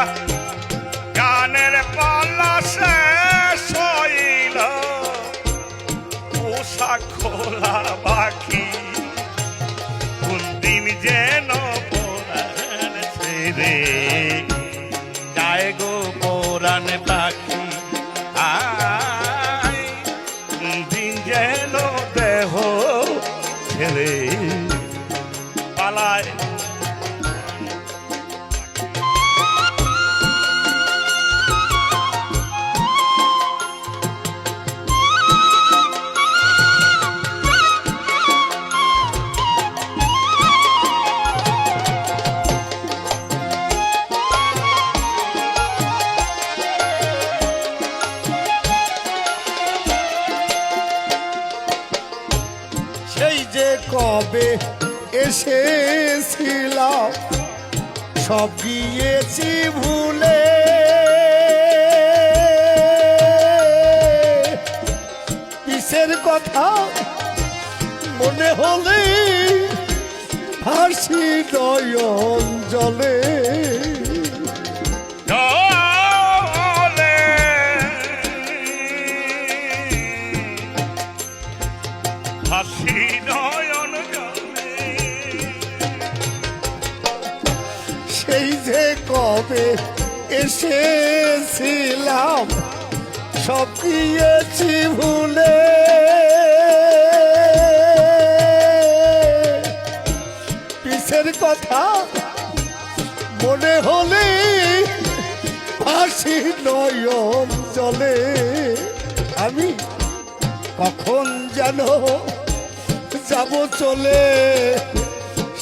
감사합니다. কবে এসেছিলাম? সব গিয়েছি ভুলে। কিসের কথা মনে হলে হাসি নয়ন জলে। এসেছিলাম, সব ভুলে। পিসের কথা মনে হলে হাসি নয়ন চলে আমি কখন যেন যাব চলে,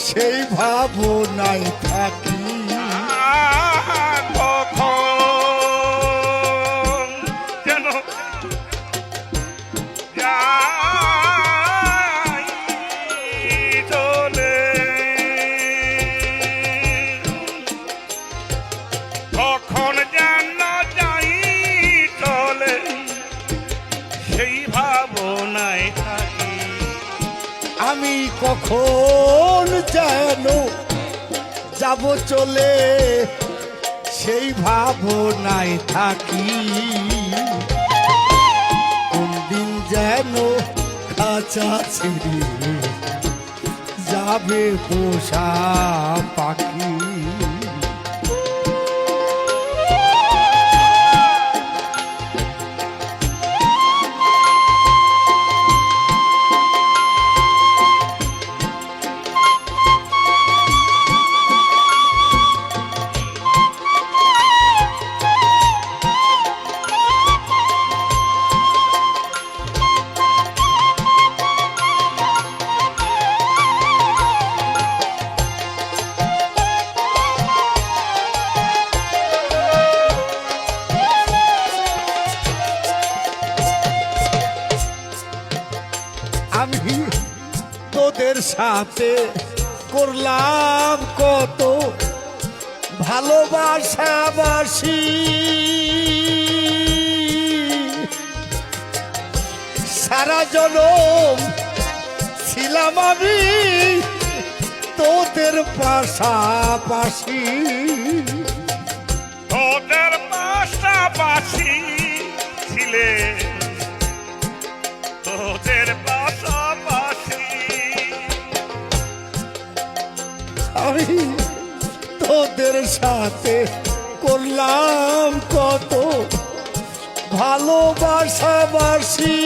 সেই ভাবনায় থাকি। কখন যেন যাব চলে, সেই ভাবনায় থাকি। কোন দিন যেন খাঁচা ছিড়ে যাবে পোষা পাখি। আমি তোদের সাথে করলাম কত ভালোবাসাবাসি। সারা জনম ছিলাম আমি তোদের পাশাপাশি। তোদের পাশাপাশি ছিলে। তোদের পাশাপাশি আমি তোদের সাথে করলাম কত ভালোবাসাবাসি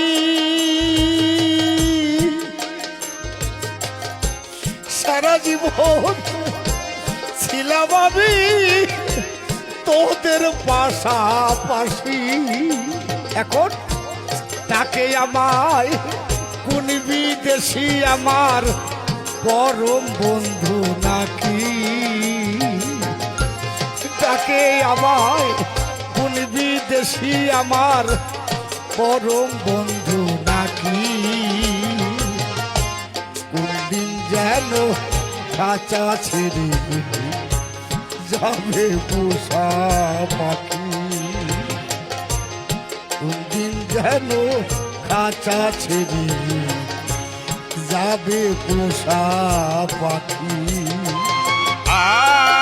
সারা জীবন ছিলাম আমি তোদের পাশাপাশি। এখন তাকে আমায় কোন বিদেশি আমার পরম বন্ধু নাকি? তাকে আমায় কোন বিদেশি আমার পরম বন্ধু নাকি? কোন দিন যেন খাঁচা ছেড়ে যাবে পোষা পাখি? কোন দিন যেন খাঁচা ছেড়ে যাবে পোষা পাখি। আ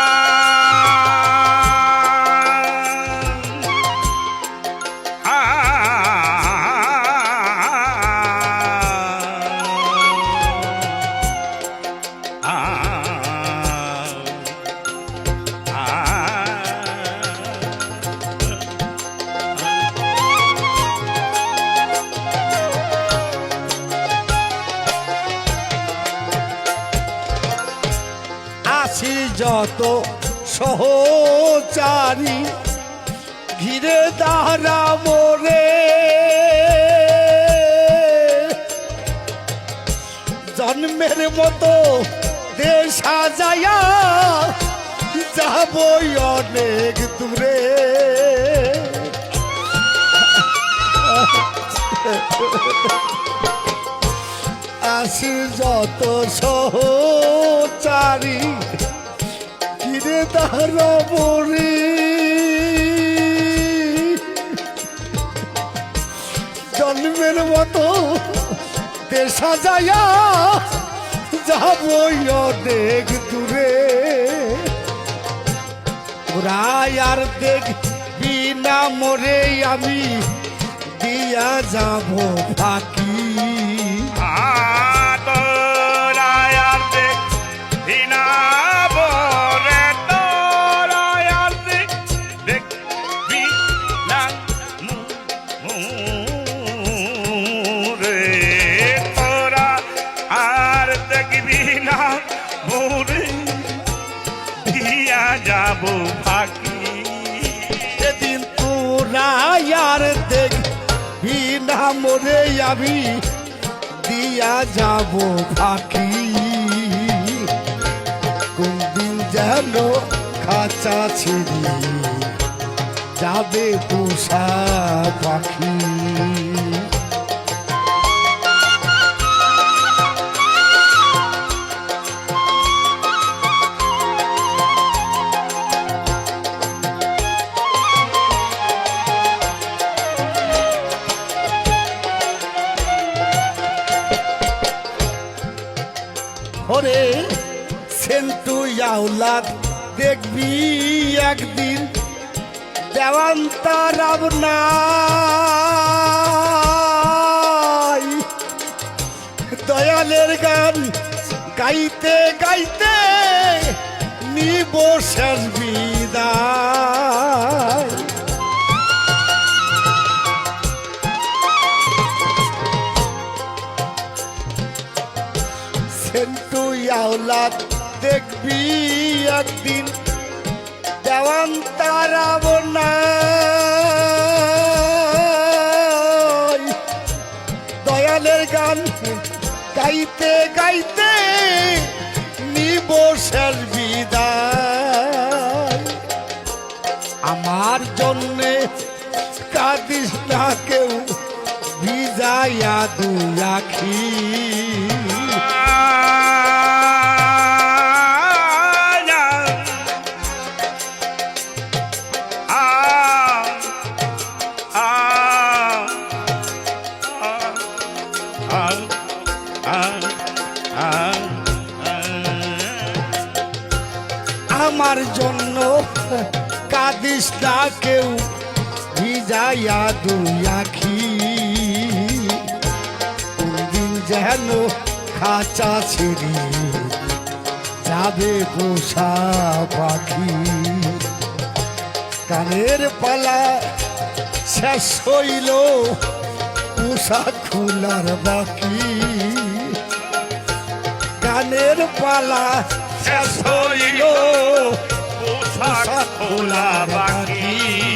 যত সহচারী ঘিরে দাঁড়া মোরে। জন্মের মতো দেশ সাজায়া যাবই অনেক দূরে। আসি যত সহচারী কিরে দাঁড়া মরি জন্মের মতো দেশা যায়া যাবই অনেক দূরে। ওরাই আর দেখবি না মরে আমি দিয়া যাব ফাঁকি। দেখবি না মোরে দিয়া যাব ফাঁকি। সেদিন তোরা আর দেখবি না মরে আমি, দিয়া যাব ফাঁকি। কোন দিন যেন খাঁচা ছিড়ি যাবে পোষা পাখি। ওরে সেন্টু আউলাদ দেখবি একদিন দেওয়ান তার দয়ালের গান গাইতে গাইতে নিব শেষ সেন্টু আওলাদ, দেখবি একদিন দেওয়ান তারাব নাই দয়ালের গান গাইতে গাইতে নিব শেষ বিদায়। আমার জন্যে কাঁদিস না কেউ, ভিজাইয়া দু রাখি না ভিজাইয়া দুই আখি কোনদিন যেন খাঁচা ছিড়ি যাবে পোষা পাখি। কানের পালা শেষ হইল পোশাক খোলার বাকি। কানের পালা শেষ হইল পোশাক খোলা বাকি।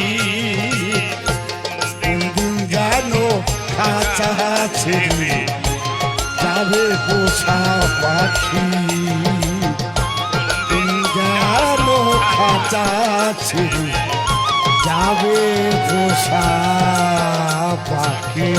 খাঁচা ছেড়ে যাবে পোষা পাখি। যেন খাঁচা ছেড়ে যাবে পোষা পাখি।